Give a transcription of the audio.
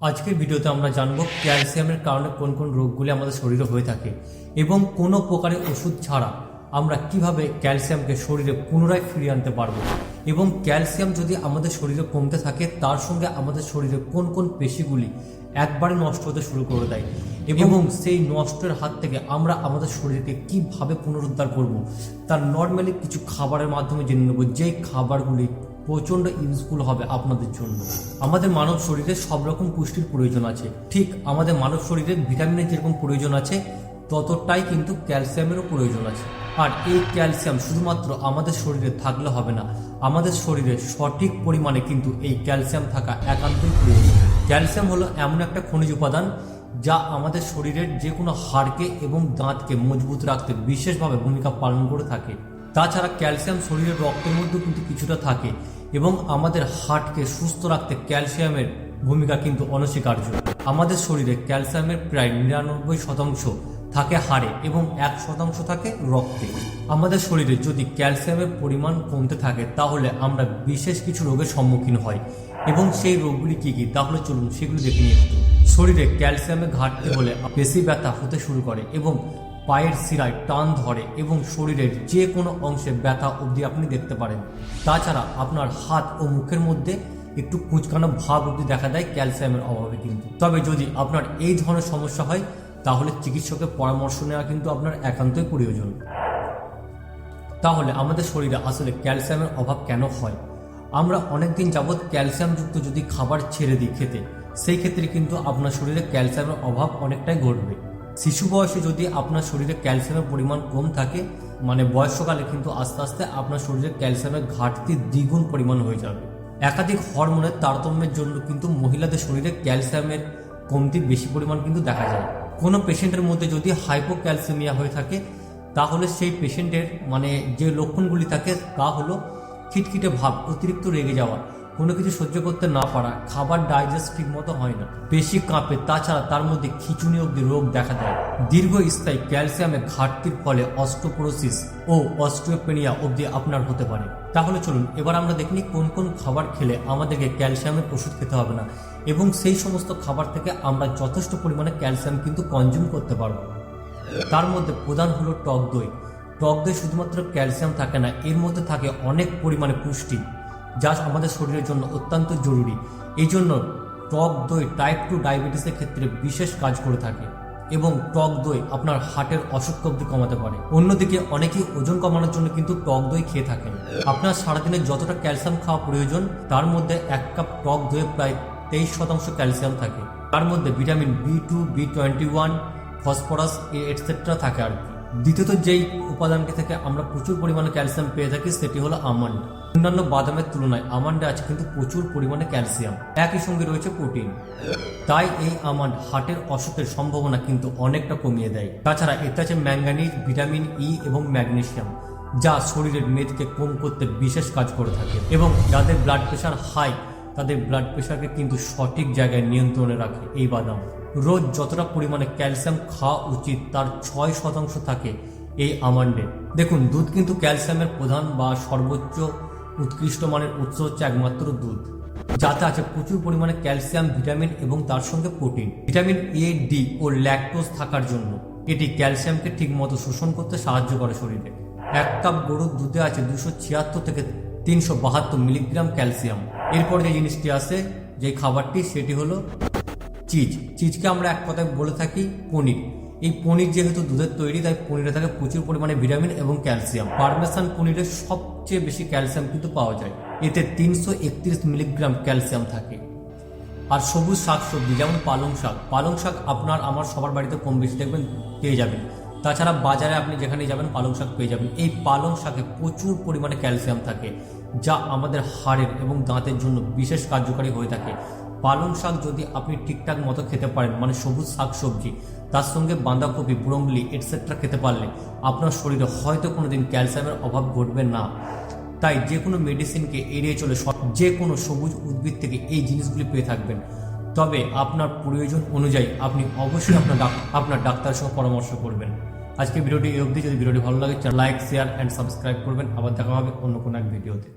আজকের ভিডিওতে আমরা জানব ক্যালসিয়ামের কারণে কোন কোন রোগগুলি আমাদের শরীরে হয়ে থাকে এবং কোনো প্রকারের ওষুধ ছাড়া আমরা কীভাবে ক্যালসিয়ামকে শরীরে পুনরায় ফিরিয়ে আনতে পারব এবং ক্যালসিয়াম যদি আমাদের শরীরে কমতে থাকে তার সঙ্গে আমাদের শরীরে কোন কোন পেশিগুলি একবারে নষ্ট হতে শুরু করে দেয় এবং সেই নষ্টের হাত থেকে আমরা আমাদের শরীরকে কীভাবে পুনরুদ্ধার করব তার নর্মালি কিছু খাবারের মাধ্যমে জেনে নেব। যেই খাবারগুলি প্রচণ্ড ইউজফুল হবে আপনাদের জন্য। আমাদের মানব শরীরে সব রকম পুষ্টির প্রয়োজন আছে। ঠিক আমাদের মানব শরীরে ভিটামিনের যেরকম প্রয়োজন আছে, ততটাই কিন্তু ক্যালসিয়ামেরও প্রয়োজন আছে। আর এই ক্যালসিয়াম শুধুমাত্র আমাদের শরীরে থাকলে হবে না, আমাদের শরীরে সঠিক পরিমাণে কিন্তু এই ক্যালসিয়াম থাকা একান্তই প্রয়োজন। ক্যালসিয়াম হলো এমন একটা খনিজ উপাদান যা আমাদের শরীরের যে কোনো হাড়কে এবং দাঁতকে মজবুত রাখতে বিশেষভাবে ভূমিকা পালন করে থাকে। তাছাড়া ক্যালসিয়াম শরীরের রক্তের মধ্যেও কিন্তু কিছুটা থাকে এবং আমাদের হার্টকে সুস্থ রাখতে ক্যালসিয়ামের ভূমিকা কিন্তু অনস্বীকার্য। আমাদের শরীরে ক্যালসিয়ামের প্রায় নিরানব্বই শতাংশ থাকে হাড়ে এবং এক শতাংশ থাকে রক্তে। আমাদের শরীরে যদি ক্যালসিয়ামের পরিমাণ কমতে থাকে, তাহলে আমরা বিশেষ কিছু রোগের সম্মুখীন হই। এবং সেই রোগগুলি কী কী? তাহলে চলুন সেগুলি দেখে নিয়ে শরীরে ক্যালসিয়ামের ঘাটতি হলে বেশি ব্যথা হতে শুরু করে এবং পায়ের শিরায় টান ধরে এবং শরীরের যে কোনো অংশে ব্যথা অবধি আপনি দেখতে পারেন। তাছাড়া আপনার হাত ও মুখের মধ্যে একটু কুঁচকানো ভাব অবধি দেখা দেয় ক্যালসিয়ামের অভাবে কিন্তু। তবে যদি আপনার এই ধরনের সমস্যা হয়, তাহলে চিকিৎসকের পরামর্শ নেওয়া কিন্তু আপনার একান্তই প্রয়োজন। তাহলে আমাদের শরীরে আসলে ক্যালসিয়ামের অভাব কেন হয়? আমরা অনেকদিন যাবৎ ক্যালসিয়ামযুক্ত যদি খাবার ছেড়ে দিই খেতে, সেই ক্ষেত্রে কিন্তু আপনার শরীরে ক্যালসিয়ামের অভাব অনেকটাই ঘটবে। শিশু বয়সে যদি আপনার শরীরে ক্যালসিয়ামের পরিমাণ কম থাকে মানে বয়স্ককালে কিন্তু আস্তে আস্তে আপনার শরীরে ক্যালসিয়ামের ঘাটতি দ্বিগুণ পরিমাণ হয়ে যাবে। একাধিক হরমোনের তারতম্যের জন্য কিন্তু মহিলাদের শরীরে ক্যালসিয়ামের কমতি বেশি পরিমাণ কিন্তু দেখা যায়। কোনো পেশেন্টের মধ্যে যদি হাইপো হাইপোক্যালসিমিয়া হয়ে থাকে, তাহলে সেই পেশেন্টের মানে যে লক্ষণগুলি থাকে, তা হলো খিটখিটে ভাব, অতিরিক্ত রেগে যাওয়া কোনো কিছু সহ্য করতে না পারা, খাবার ডাইজেস্ট ঠিক মতো হয় না। বেশি কাঁপে, তাছাড়া তার মধ্যে খিচুনি অব্দি রোগ দেখা দেয়। দীর্ঘস্থায়ী ক্যালসিয়ামের ঘাটতির ফলে অস্টোপোরোসিস ও অস্টিওপেনিয়া অবধি আপনার হতে পারে। তাহলে চলুন, এবার আমরা দেখিনি কোন কোন খাবার খেলে আমাদেরকে ক্যালসিয়ামের ওষুধ খেতে হবে না, এবং সেই সমস্ত খাবার থেকে আমরা যথেষ্ট পরিমাণে ক্যালসিয়াম কিন্তু কনজিউম করতে পারব। তার মধ্যে প্রধান হলো টক দই। টক দই শুধুমাত্র ক্যালসিয়াম থাকে না, এর মধ্যে থাকে অনেক পরিমাণে পুষ্টি। যা আমাদের শরীরের জন্য অত্যন্ত জরুরি। এই জন্য টক দই টাইপ টু ডায়াবেটিসের ক্ষেত্রে বিশেষ কাজ করে থাকে এবং টক দই আপনার হার্টের অসুখ অব্দি কমাতে পারে। অন্যদিকে অনেকেই ওজন কমানোর জন্য কিন্তু টক দই খেয়ে থাকেন। আপনার সারাদিনে যতটা ক্যালসিয়াম খাওয়া প্রয়োজন, তার মধ্যে এক কাপ টক দইয়ে প্রায় তেইশ শতাংশ ক্যালসিয়াম থাকে। তার মধ্যে vitamin B two B twenty one phosphorus etcetera থাকে আর কি। দ্বিতীয়ত যেই উপাদানটি থেকে আমরা প্রচুর পরিমাণে ক্যালসিয়াম পেয়ে থাকি, সেটি হলো আমন্ড। অন্যান্য বাদামের তুলনায় আমান্ডে আছে কিন্তু প্রচুর পরিমাণে ক্যালসিয়াম। একই সঙ্গে রয়েছে প্রোটিন। তাই এই আমান্ড হার্টের অসুখের সম্ভাবনা কিন্তু অনেকটা কমিয়ে দেয়। তাছাড়া এতে আছে ম্যাঙ্গানিজ, ভিটামিন ই এবং ম্যাগনেসিয়াম, যা শরীরের মেদকে কম করতে বিশেষ কাজ করে থাকে এবং যাদের ব্লাড প্রেশার হাই তাদের ব্লাড প্রেশারকে কিন্তু সঠিক জায়গায় নিয়ন্ত্রণে রাখে এই বাদাম। রোজ যতটা পরিমাণে ক্যালসিয়াম খাওয়া উচিত, তার ছয় শতাংশ থাকে এই আমান্ডে দেখুন, দুধ কিন্তু ক্যালসিয়ামের প্রধান বা সর্বোচ্চ উৎকৃষ্ট মানের উৎস হচ্ছে একমাত্র দুধ, যাতে আছে প্রচুর পরিমাণে ক্যালসিয়াম ভিটামিন এবং তার সঙ্গে প্রোটিন ভিটামিন এ ডি ও ল্যাকটোজ থাকার জন্য এটি ক্যালসিয়ামকে ঠিকমতো শোষণ করতে সাহায্য করে শরীরে। এক কাপ গরুর দুধে আছে দুশো ছিয়াত্তর থেকে তিনশো বাহাত্তর মিলিগ্রাম ক্যালসিয়াম এরপর যে জিনিসটি আসে যে খাবারটি, সেটি হলো চিজ। চিজকে আমরা এক কথায় বলে থাকি পনির। এই পনির যেহেতু দুধের তৈরি, তাই পনিরে থাকে প্রচুর পরিমাণে ভিটামিন এবং ক্যালসিয়াম। পারমেসান পনিরে সবচেয়ে বেশি ক্যালসিয়াম কিন্তু পাওয়া যায়। এতে তিনশো একত্রিশ মিলিগ্রাম ক্যালসিয়াম থাকে। আর সবুজ শাকসবজি, যেমন পালং শাক। পালং শাক আপনার, আমার সবার বাড়িতে কম বেশি দেখবেন, পেয়ে যাবেন। তাছাড়া বাজারে আপনি যেখানে যাবেন, পালং শাক পেয়ে যাবেন। এই পালং শাকে প্রচুর পরিমাণে ক্যালসিয়াম থাকে। যা আমাদের হাড়ের এবং দাঁতের জন্য বিশেষ কার্যকারী হয়ে থাকে। পালং শাক যদি আপনি ঠিকঠাক মতো খেতে পারেন মানে সবুজ শাক সবজি, তার সঙ্গে বাঁধাকপি ব্রোঙ্গলি এটসেট্রা খেতে পারলে আপনার শরীরে হয়তো কোনোদিন ক্যালসিয়ামের অভাব ঘটবে না। তাই যে কোনো মেডিসিনকে এড়িয়ে চলে যে কোনো সবুজ উদ্ভিদ থেকে এই জিনিসগুলি পেয়ে থাকবেন। তবে আপনার প্রয়োজন অনুযায়ী আপনি অবশ্যই আপনার আপনার ডাক্তারের সঙ্গে পরামর্শ করবেন। আজকে ভিডিওটি এই অবধি। যদি ভিডিওটি ভালো লাগে লাইক শেয়ার অ্যান্ড সাবস্ক্রাইব করবেন। আবার দেখা হবে অন্য কোনো এক ভিডিওতে।